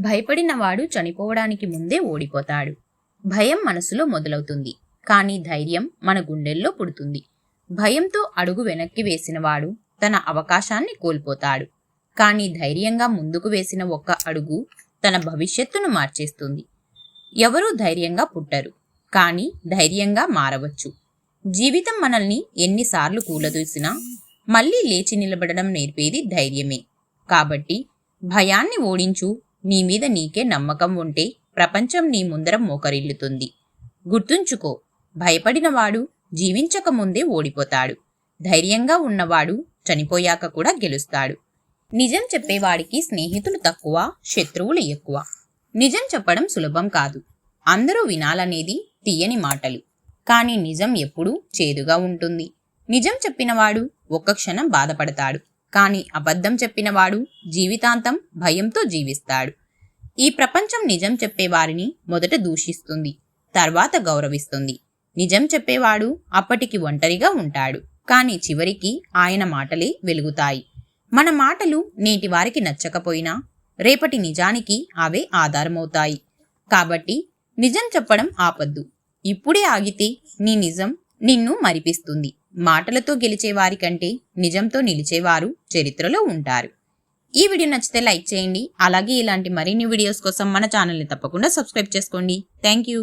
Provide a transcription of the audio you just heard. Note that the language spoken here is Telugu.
భయపడినవాడు చనిపోవడానికి ముందే ఓడిపోతాడు. భయం మనసులో మొదలవుతుంది. కానీ ధైర్యం మన గుండెల్లో పుడుతుంది. భయంతో అడుగు వెనక్కి వేసినవాడు తన అవకాశాన్ని కోల్పోతాడు. కానీ ధైర్యంగా ముందుకు వేసిన ఒక్క అడుగు తన భవిష్యత్తును మార్చేస్తుంది. ఎవరూ ధైర్యంగా పుట్టరు. కానీ ధైర్యంగా మారవచ్చు. జీవితం మనల్ని ఎన్నిసార్లు కూలదూసినా మళ్ళీ లేచి నిలబడడం నేర్పేది ధైర్యమే. కాబట్టి భయాన్ని ఓడించు నీ మీద నీకే నమ్మకం ఉంటే ప్రపంచం నీ ముందర మోకరిల్లుతుంది. గుర్తుంచుకో భయపడినవాడు జీవించకముందే ఓడిపోతాడు. ధైర్యంగా ఉన్నవాడు చనిపోయాక కూడా గెలుస్తాడు. నిజం చెప్పేవాడికి స్నేహితులు తక్కువ శత్రువులు ఎక్కువ. నిజం చెప్పడం సులభం కాదు. అందరూ వినాలనేది తీయని మాటలు. కానీ నిజం ఎప్పుడూ చేదుగా ఉంటుంది. నిజం చెప్పినవాడు ఒక్క క్షణం బాధపడతాడు. కానీ అబద్ధం చెప్పినవాడు జీవితాంతం భయంతో జీవిస్తాడు. ఈ ప్రపంచం నిజం చెప్పేవారిని మొదట దూషిస్తుంది తర్వాత గౌరవిస్తుంది. నిజం చెప్పేవాడు అప్పటికి ఒంటరిగా ఉంటాడు కానీ చివరికి ఆయన మాటలే వెలుగుతాయి. మన మాటలు నేటి వారికి నచ్చకపోయినా రేపటి నిజానికి అవే ఆధారమవుతాయి. కాబట్టి నిజం చెప్పడం ఆపద్దు. ఇప్పుడే ఆగితే నీ నిజం నిన్ను మరిపిస్తుంది. మాటలతో గెలిచేవారి కంటే నిజంతో నిలిచేవారు చరిత్రలో ఉంటారు. ఈ వీడియో నచ్చితే లైక్ చేయండి. అలాగే ఇలాంటి మరిన్ని వీడియోస్ కోసం మన ఛానల్ని తప్పకుండా సబ్స్క్రైబ్ చేసుకోండి. Thank you.